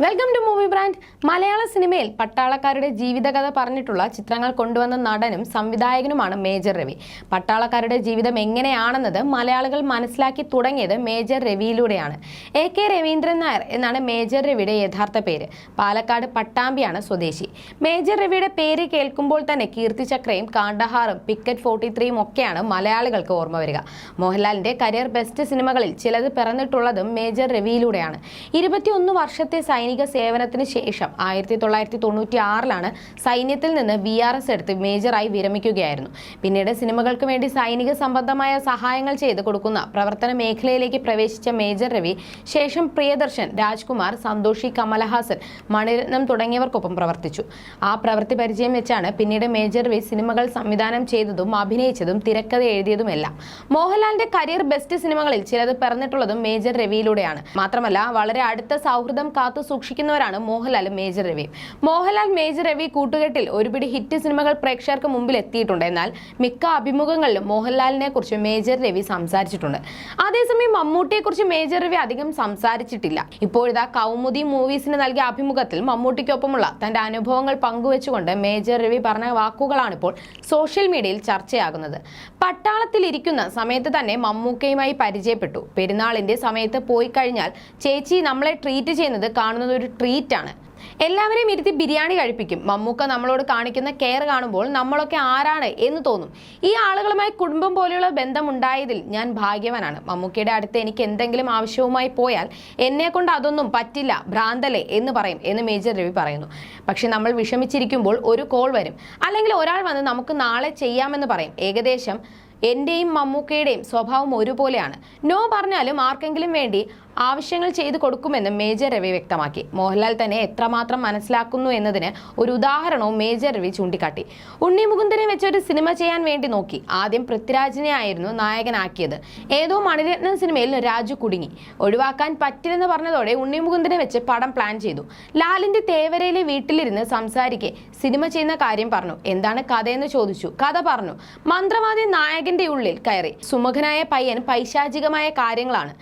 Welcome to movie brand മലയാള സിനിമയിൽ പട്ടാളക്കാരുടെ ജീവിതകഥ പറഞ്ഞിട്ടുള്ള ചിത്രങ്ങൾ കൊണ്ടുവന്ന നടനും സംവിധായകനുമാണ് മേജർ രവി. പട്ടാളക്കാരുടെ ജീവിതം എങ്ങനെയാണെന്നത് മലയാളികൾ മനസ്സിലാക്കി തുടങ്ങിയത് മേജർ രവിയിലൂടെയാണ്. എ കെ രവീന്ദ്രൻ നായർ എന്നാണ് മേജർ രവിയുടെ യഥാർത്ഥ പേര്. പാലക്കാട് പട്ടാമ്പിയാണ് സ്വദേശി. മേജർ രവിയുടെ പേര് കേൾക്കുമ്പോൾ തന്നെ കീർത്തിചക്രയും കാണ്ടഹാറും പിക്കറ്റ് ഫോർട്ടി ത്രീയും ഒക്കെയാണ് മലയാളികൾക്ക് ഓർമ്മ വരിക. മോഹൻലാലിന്റെ കരിയർ ബെസ്റ്റ് സിനിമകളിൽ ചിലത് പിറന്നിട്ടുള്ളതും മേജർ രവിയിലൂടെയാണ്. ഇരുപത്തിയൊന്ന് വർഷത്തെ സൈനിക സേവനത്തിന് ശേഷം ആയിരത്തി തൊള്ളായിരത്തി തൊണ്ണൂറ്റി ആറിലാണ് സൈന്യത്തിൽ നിന്ന് വി ആർ എസ് എടുത്ത് മേജറായി വിരമിക്കുകയായിരുന്നു. പിന്നീട് സിനിമകൾക്ക് വേണ്ടി സൈനിക സംബന്ധമായ സഹായങ്ങൾ ചെയ്ത് കൊടുക്കുന്ന പ്രവർത്തന മേഖലയിലേക്ക് പ്രവേശിച്ച മേജർ രവി ശേഷം പ്രിയദർശൻ രാജ്കുമാർ സന്തോഷി കമലഹാസൻ മണിരത്നം തുടങ്ങിയവർക്കൊപ്പം പ്രവർത്തിച്ചു. ആ പ്രവൃത്തി പരിചയം വെച്ചാണ് പിന്നീട് മേജർ രവി സിനിമകൾ സംവിധാനം ചെയ്തതും അഭിനയിച്ചതും തിരക്കഥ എഴുതിയതുമെല്ലാം. മോഹൻലാലിന്റെ കരിയർ ബെസ്റ്റ് സിനിമകളിൽ ചിലത് പറഞ്ഞിട്ടുള്ളതും മേജർ രവിയിലൂടെയാണ്. മാത്രമല്ല വളരെ അടുത്ത സൗഹൃദം കാത്തു സൂക്ഷിക്കുന്നവരാണ് മോഹൻലാലും മേജർ രവിയും മോഹൻലാൽ മേജർ രവി കൂട്ടുകെട്ടിൽ ഒരുപിടി ഹിറ്റ് സിനിമകൾ പ്രേക്ഷകർക്ക് മുമ്പിൽ എത്തിയിട്ടുണ്ട്. എന്നാൽ മിക്ക അഭിമുഖങ്ങളിലും മോഹൻലാലിനെ കുറിച്ച് മേജർ രവി സംസാരിച്ചിട്ടുണ്ട്. അതേസമയം മമ്മൂട്ടിയെക്കുറിച്ച് മേജർ രവി അധികം സംസാരിച്ചിട്ടില്ല. ഇപ്പോഴിതാ കൗമുദി മൂവീസിന് നൽകിയ അഭിമുഖത്തിൽ മമ്മൂട്ടിക്കൊപ്പമുള്ള തന്റെ അനുഭവങ്ങൾ പങ്കുവെച്ചുകൊണ്ട് മേജർ രവി പറഞ്ഞ വാക്കുകളാണിപ്പോൾ സോഷ്യൽ മീഡിയയിൽ ചർച്ചയാകുന്നത്. പട്ടാളത്തിൽ ഇരിക്കുന്ന സമയത്ത് തന്നെ മമ്മൂക്കയുമായി പരിചയപ്പെട്ടു. പെരുന്നാളിന്റെ സമയത്ത് പോയി കഴിഞ്ഞാൽ ചേച്ചി നമ്മളെ ട്രീറ്റ് ചെയ്യുന്നത് കാണുന്നത് ഒരു ട്രീറ്റ് ആണ്. എല്ലാവരെയും ഇരുത്തി ബിരിയാണി കഴിപ്പിക്കും. മമ്മൂക്ക നമ്മളോട് കാണിക്കുന്ന കെയർ കാണുമ്പോൾ നമ്മളൊക്കെ ആരാണ് എന്ന് തോന്നും. ഈ ആളുകളുമായി കുടുംബം പോലെയുള്ള ബന്ധം ഉണ്ടായതിൽ ഞാൻ ഭാഗ്യവാനാണ്. മമ്മൂക്കയുടെ അടുത്ത് എനിക്ക് എന്തെങ്കിലും ആവശ്യവുമായി പോയാൽ എന്നെ കൊണ്ട് അതൊന്നും പറ്റില്ല ഭ്രാന്തലെ എന്ന് പറയും എന്ന് മേജർ രവി പറയുന്നു. പക്ഷെ നമ്മൾ വിഷമിച്ചിരിക്കുമ്പോൾ ഒരു കോൾ വരും. അല്ലെങ്കിൽ ഒരാൾ വന്ന് നമുക്ക് നാളെ ചെയ്യാമെന്ന് പറയും. ഏകദേശം എന്റെയും മമ്മൂക്കയുടെയും സ്വഭാവം ഒരുപോലെയാണ്. നോ പറഞ്ഞാലും ആർക്കെങ്കിലും വേണ്ടി ആവശ്യങ്ങൾ ചെയ്തു കൊടുക്കുമെന്ന് മേജർ രവി വ്യക്തമാക്കി. മോഹൻലാൽ തന്നെ എത്രമാത്രം മനസ്സിലാക്കുന്നു എന്നതിന് ഒരു ഉദാഹരണവും മേജർ രവി ചൂണ്ടിക്കാട്ടി. ഉണ്ണി മുകുന്ദനെ വെച്ച് ഒരു സിനിമ ചെയ്യാൻ വേണ്ടി നോക്കി. ആദ്യം പൃഥ്വിരാജിനെ ആയിരുന്നു നായകനാക്കിയത്. ഏതോ മണിരത്നം സിനിമയിൽ രാജു കുടുങ്ങി. ഒഴിവാക്കാൻ പറ്റില്ലെന്ന് പറഞ്ഞതോടെ ഉണ്ണി മുകുന്ദനെ വെച്ച് പടം പ്ലാൻ ചെയ്തു. ലാലിന്റെ തേവരയിലെ വീട്ടിലിരുന്ന് സംസാരിക്കെ സിനിമ ചെയ്യുന്ന കാര്യം പറഞ്ഞു. എന്താണ് കഥയെന്ന് ചോദിച്ചു. കഥ പറഞ്ഞു. മന്ത്രവാദി നായകന്റെ ഉള്ളിൽ കയറി. സുമുഖനായ പയ്യൻ പൈശാചികമായ കാര്യങ്ങളാണ്.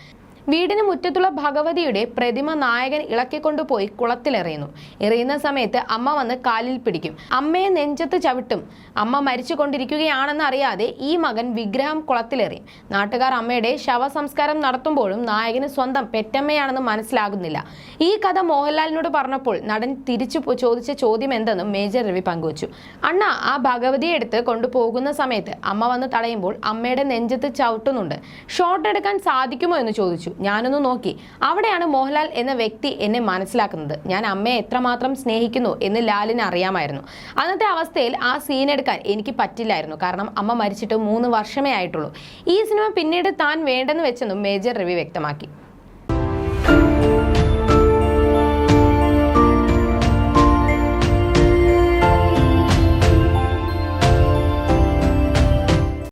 വീടിന് മുറ്റത്തുള്ള ഭഗവതിയുടെ പ്രതിമ നായകൻ ഇളക്കിക്കൊണ്ടുപോയി കുളത്തിലെറിയുന്നു. എറിയുന്ന സമയത്ത് അമ്മ വന്ന് കാലിൽ പിടിക്കും. അമ്മയെ നെഞ്ചത്ത് ചവിട്ടും. അമ്മ മരിച്ചു കൊണ്ടിരിക്കുകയാണെന്ന് അറിയാതെ ഈ മകൻ വിഗ്രഹം കുളത്തിലെറിയും നാട്ടുകാർ അമ്മയുടെ ശവസംസ്കാരം നടത്തുമ്പോഴും നായകന് സ്വന്തം പെറ്റമ്മയാണെന്ന് മനസ്സിലാകുന്നില്ല. ഈ കഥ മോഹൻലാലിനോട് പറഞ്ഞപ്പോൾ നടൻ തിരിച്ചു ചോദിച്ച ചോദ്യം എന്തെന്നും മേജർ രവി പങ്കുവച്ചു. അണ്ണ ആ ഭഗവതിയെ എടുത്ത് കൊണ്ടുപോകുന്ന സമയത്ത് അമ്മ വന്ന് തടയുമ്പോൾ അമ്മയുടെ നെഞ്ചത്ത് ചവിട്ടുന്നുണ്ട്. ഷോട്ട് എടുക്കാൻ സാധിക്കുമോ? എന്ന് ചോദിച്ചു. ഞാനൊന്ന് നോക്കി. അവിടെയാണ് മോഹൻലാൽ എന്ന വ്യക്തി എന്നെ മനസ്സിലാക്കുന്നത്. ഞാൻ അമ്മയെ എത്രമാത്രം സ്നേഹിക്കുന്നു എന്ന് ലാലിന് അറിയാമായിരുന്നു. അന്നത്തെ അവസ്ഥയിൽ ആ സീൻ എടുക്കാൻ എനിക്ക് പറ്റില്ലായിരുന്നു. കാരണം അമ്മ മരിച്ചിട്ട് മൂന്ന് വർഷമേ ആയിട്ടുള്ളൂ. ഈ സിനിമ പിന്നീട് താൻ വേണ്ടെന്ന് വെച്ചെന്നും മേജർ രവി വ്യക്തമാക്കി.